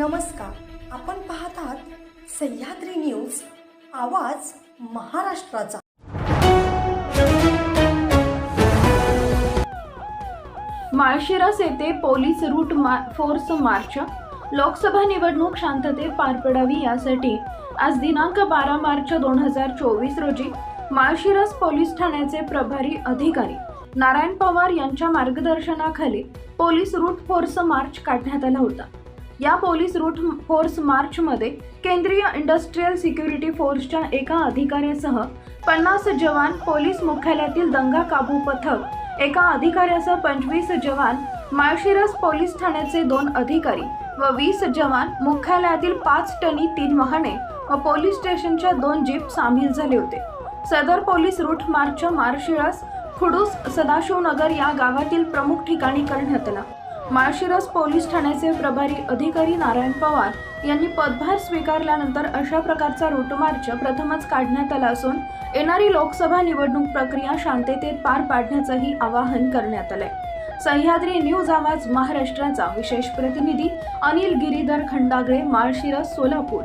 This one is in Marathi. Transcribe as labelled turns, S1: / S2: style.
S1: नमस्कार. आपण पाहत आहात सह्याद्री न्यूज आवाज महाराष्ट्राचा.
S2: माळशिरस येथे पोलीस रूट मा फोर्स मार्च. लोकसभा निवडणूक शांततेत पार पडावी यासाठी आज दिनांक बारा मार्च दोन हजार चोवीस रोजी माळशिरस पोलीस ठाण्याचे प्रभारी अधिकारी नारायण पवार यांच्या मार्गदर्शनाखाली पोलीस रूट फोर्स मार्च काढण्यात आला होता. या पोलीस रूट फोर्स मार्चमध्ये केंद्रीय इंडस्ट्रीयल सिक्युरिटी फोर्सच्या एका अधिकाऱ्यासह पन्नास जवान पोलीस मुख्यालयातील दंगा काबू पथक एका अधिकाऱ्यासह पंचवीस जवान माळशिरस पोलीस ठाण्याचे दोन अधिकारी व वीस जवान मुख्यालयातील पाच टनी तीन वाहने व पोलीस स्टेशनच्या दोन जीप सामील झाले होते. सदर police route march Malshiras Khudus Sadashivnagar या गावातील प्रमुख ठिकाणी करण्यात आला. माळशिरस पोलीस ठाण्याचे प्रभारी अधिकारी नारायण पवार यांनी पदभार स्वीकारल्यानंतर अशा प्रकारचा रूट मार्च प्रथमच काढण्यात आला असून येणारी लोकसभा निवडणूक प्रक्रिया शांततेत पार पाडण्याचंही आवाहन करण्यात आलंय. सह्याद्री न्यूज आवाज महाराष्ट्राचा विशेष प्रतिनिधी अनिल गिरीधर खंडागळे माळशिरस सोलापूर.